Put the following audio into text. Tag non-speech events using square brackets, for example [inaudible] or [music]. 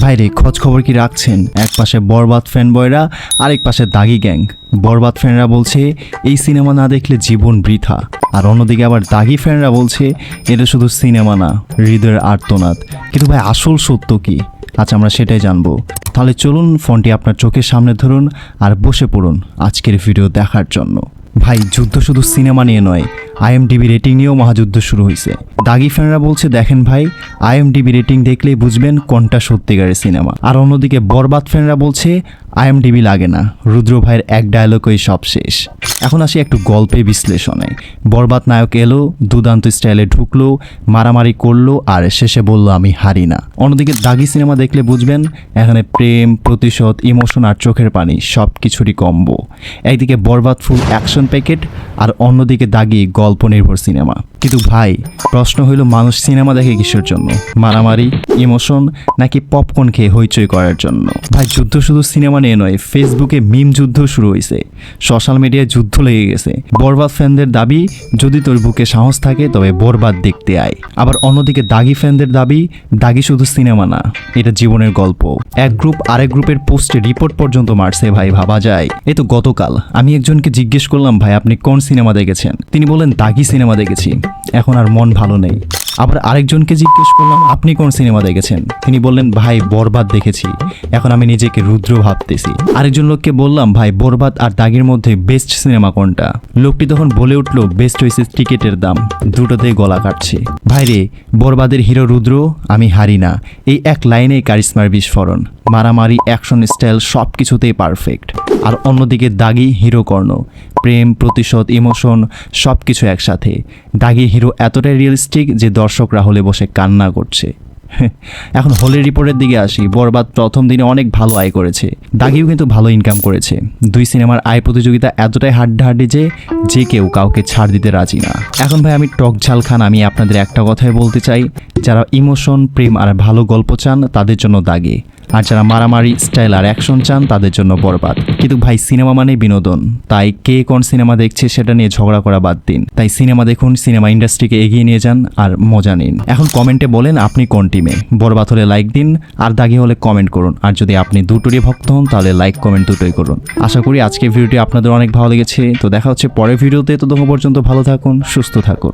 ভাইরে খোঁজ খবর কি রাখছেন? এক পাশে বরবাদ ফ্যান বয়রা আরেক পাশে দাগি গ্যাং। বরবাদ ফ্যানরা বলছে, এই সিনেমা না দেখলে জীবন বৃথা। আর অন্যদিকে আবার দাগি ফ্যানরা বলছে, এটা শুধু সিনেমা না, হৃদয়ের আর্তনাদ। কিন্তু ভাই, আসল সত্য কি? আচ্ছা আমরা সেটাই জানব। তাহলে চলুন ফোনটি আপনার চোখের সামনে ধরুন আর বসে পড়ুন আজকের ভিডিও দেখার জন্য। ভাই, যুদ্ধ শুধু সিনেমা নিয়ে নয়, আইএমডিবি রেটিং নিয়েও মহাযুদ্ধ শুরু হয়েছে। দাগি ফ্যানরা বলছে, দেখেন ভাই, আইএমডিবি রেটিং দেখলেই বুঝবেন কোনটা সত্যিকারের সিনেমা। আর অন্যদিকে বরবাদ ফ্যানরা বলছে, আইএমডিবি লাগে না। রুদ্র ভাইয়ের এক ডায়লগই সব শেষ। এখন আসি একটু গল্পে বিশ্লেষণে। বরবাদ নায়ক এলো দুদান্ত স্টাইলে ঢুকলো, মারামারি করল, আর শেষে বলল, আমি হারি না। অন্যদিকে দাগি সিনেমা দেখলে বুঝবেন, এখানে প্রেম, প্রতিশোধ, ইমোশন আর চোখের পানি সব কিছুরই কম্ব। একদিকে বরবাদ ফুল অ্যাকশন প্যাকেট আর অন্যদিকে দাগি গল্প নির্ভর সিনেমা। কিন্তু ভাই, প্রশ্ন হইল মানুষ সিনেমা দেখে কিসের জন্য? মারামারি, ইমোশন, নাকি পপকর্ন খেয়ে হইচই করার জন্য? ভাই, যুদ্ধ শুধু সিনেমা নিয়ে নয়, ফেসবুকে মিম যুদ্ধ শুরু হয়েছে সোশ্যাল মিডিয়ায় যুদ্ধ লেগে গেছে। বরবাদ ফ্যানদের দাবি, যদি তোর বুকে সাহস থাকে, তবে বরবাদ দেখতে আয়। আবার অন্যদিকে দাগি ফ্যানদের দাবি, দাগি শুধু সিনেমা না, এটা জীবনের গল্প এক গ্রুপ আরেক গ্রুপের পোস্টে রিপোর্ট পর্যন্ত মারছে ভাই, ভাবা যায়। এ তো গতকাল। আমি একজনকে জিজ্ঞেস করলাম, ভাই, আপনি কোন সিনেমা দেখেছেন। তিনি বললেন, দাগি সিনেমা দেখেছি। এখন আর মন ভালো নেই। আবার আরেকজনকে জিজ্ঞেস করলাম, আপনি কোন সিনেমা দেখেছেন? তিনি বললেন, ভাই, বরবাদ দেখেছি। এখন আমি নিজেকে রুদ্র ভাবতেছি। আরেকজন লোককে বললাম, ভাই, বরবাদ আর দাগের মধ্যে বেস্ট সিনেমা কোনটা? লোকটি তখন বলে উঠল বেস্ট হয়েছে টিকিটের দাম। দুটোতেই গলা কাটছে। ভাইরে বরবাদের হিরো রুদ্র, আমি হারি না। এই এক লাইনেই কারিশ্মার বিস্ফোরণ। মারামারি, অ্যাকশন স্টাইল সব কিছুতেই পারফেক্ট আর অন্যদিকে দাগি, হিরো কর্ণ। প্রেম, প্রতিশোধ, ইমোশন সব কিছু একসাথে। দাগি হিরো এতটাই রিয়েলিস্টিক যে দর্শকরা হলে বসে কান্না করছে। [laughs] এখন হলের রিপোর্টের দিকে আসি, বরবাদ প্রথম দিনে অনেক ভালো আয় করেছে। দাগিও কিন্তু ভালো ইনকাম করেছে। দুই সিনেমার আয় প্রতিযোগিতা এতটাই হাড্ডাহাড্ডি যে যে কেউ কাউকে ছাড় দিতে রাজি না। এখন ভাই আমি টক ঝাল খান, আমি আপনাদের একটা কথাই বলতে চাই। যারা ইমোশন, প্রেম আর ভালো গল্প চান, তাদের জন্য দাগে। আর যারা মারামারি, স্টাইল আর অ্যাকশন চান তাদের জন্য বরবাদ। কিন্তু ভাই, সিনেমা মানে বিনোদন। তাই কে কোন সিনেমা দেখছে সেটা নিয়ে ঝগড়া করা বাদ দিন। তাই সিনেমা দেখুন, সিনেমা ইন্ডাস্ট্রিকে এগিয়ে নিয়ে যান আর মজা নিন। এখন কমেন্টে বলেন আপনি কোন টিমে। বরবাদ হলে লাইক দিন, আর দাগি হলে কমেন্ট করুন। আর যদি আপনি দুটোরই ভক্ত হন, তাহলে লাইক, কমেন্ট দুটোই করুন। আশা করি আজকে ভিডিওটি আপনাদের অনেক ভালো লেগেছে। তো দেখা হচ্ছে পরের ভিডিওতে। তো ততক্ষণ পর্যন্ত ভালো থাকুন, সুস্থ থাকুন।